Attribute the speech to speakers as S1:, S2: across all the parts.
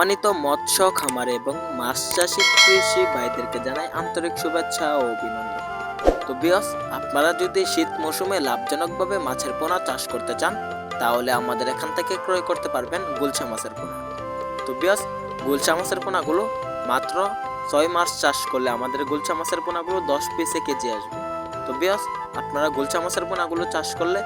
S1: সম্মানিত মৎস্য খামারে এবং মাছ চাষী কৃষি ভাইদেরকে জানাই আন্তরিক শুভেচ্ছা ও অভিনন্দন। তো বিয়স আপনারা যদি শীত মৌসুমে লাভজনকভাবে মাছের পোনা চাষ করতে চান, তাহলে আমাদের এখান থেকে ক্রয় করতে পারবেন গুলশা মাছের পোনা। তো বিয়স গুলশা মাছের পোনাগুলো মাত্র ছয় মাস চাষ করলে আমাদের গুলশা মাছের পোনাগুলো দশ পিসে কেজি আসবে। তো বিয়স আপনারা গুলশা মাছের পোনাগুলো চাষ করলে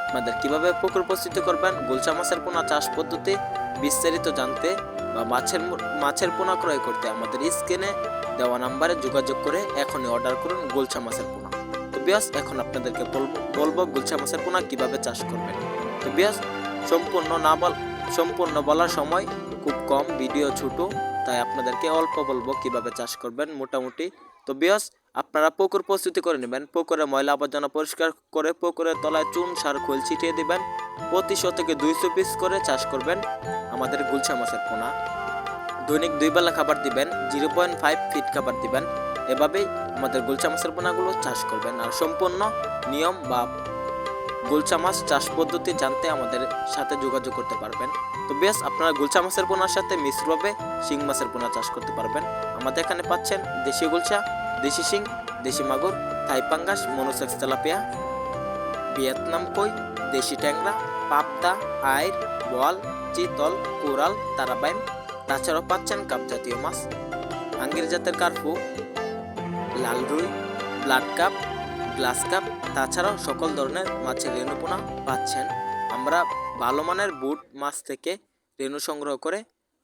S1: আপনাদের কীভাবে পুকুর প্রস্তুতি করবেন, গুলশা মাছের পোনা চাষ পদ্ধতি বিস্তারিত জানতে বা মাছের মাছের পোনা ক্রয় করতে আমাদের স্ক্রিনে দেওয়া নাম্বারে যোগাযোগ করে এখনই অর্ডার করুন গুলশা মাছের পোনা। তো বিয়াস, এখন আপনাদেরকে বলব বলব গুলশা মাছের পোনা কীভাবে চাষ করবেন। তো বিয়াস, সম্পূর্ণ না বল সম্পূর্ণ বলার সময় খুব কম, ভিডিও ছোট, তাই আপনাদেরকে অল্প বলব কীভাবে চাষ করবেন মোটামুটি। তো বিয়াস, আপনারা পুকুর প্রস্তুতি করে নেবেন। পুকুরে ময়লা আবর্জনা পরিষ্কার করে পুকুরের তলায় চুন সার খোল ছিটিয়ে দিবেন। প্রতি শতকে দুইশো পিস করে চাষ করবেন আমাদের গুলশা মাছের পোনা। দৈনিক দুই বেলা খাবার দিবেন, জিরো পয়েন্ট ফাইভ ফিট খাবার দিবেন। এভাবেই আমাদের গুলশা মাছের পোনাগুলো চাষ করবেন। আর সম্পূর্ণ নিয়ম বা গুলশা মাছ চাষ পদ্ধতি জানতে আমাদের সাথে যোগাযোগ করতে পারবেন। তো বেশ, আপনারা গুলশা মাছের পোনার সাথে মিশ্রভাবে শিং মাছের পোনা চাষ করতে পারবেন। আমাদের এখানে পাচ্ছেন দেশি গুলশা, দেশি শিং, দেশি মাগুর থাইপাঙ্গাস মনোসেক্স তেলাপিয়া ভিয়েতনাম কই? দেশি ট্যাংরা, পাবদা আইর বোয়াল চিতল কোরাল তারাবাইন। তাছাড়াও পাচ্ছেন কাপ জাতীয় মাছ। আঙ্গির জাতের কার্পু লাল রুই ব্লাড কাপ, গ্লাস কাপ। তাছাড়াও সকল ধরনের মাছের রেণুপোনা পাচ্ছেন। আমরা ভালো মানের বুট মাছ থেকে রেণু সংগ্রহ করে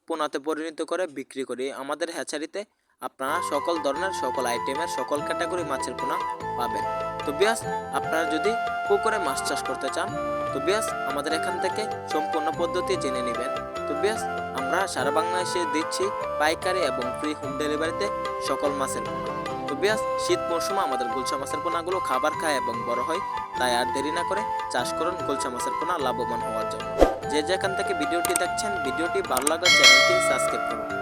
S1: পোনাতে পরিণত করে বিক্রি করি। আমাদের হ্যাচারিতে আপনারা সকল ধরনের, সকল আইটেমের সকল ক্যাটাগরি মাছের পোনা পাবেন। তো বিয়াস, আপনারা যদি পুকুরে মাছ চাষ করতে চান, তো বিয়াস, আমাদের এখান থেকে সম্পূর্ণ পদ্ধতি জেনে নেবেন। তো বিয়াস, আমরা সারা বাংলাদেশে দিচ্ছি পাইকারি এবং ফ্রি হোম ডেলিভারিতে সকল মাছের পোনা। তো বিয়াস, শীত মৌসুমে আমাদের গুলশা মাছের পোনাগুলো খাবার খায় এবং বড় হয়, তাই আর দেরি না করে চাষ করুন গুলশা মাছের পোনা লাভবান হওয়ার জন্য। যে যেখান থেকে ভিডিওটি দেখছেন, ভিডিওটি ভালো লাগার চ্যানেলটি সাবস্ক্রাইব করুন।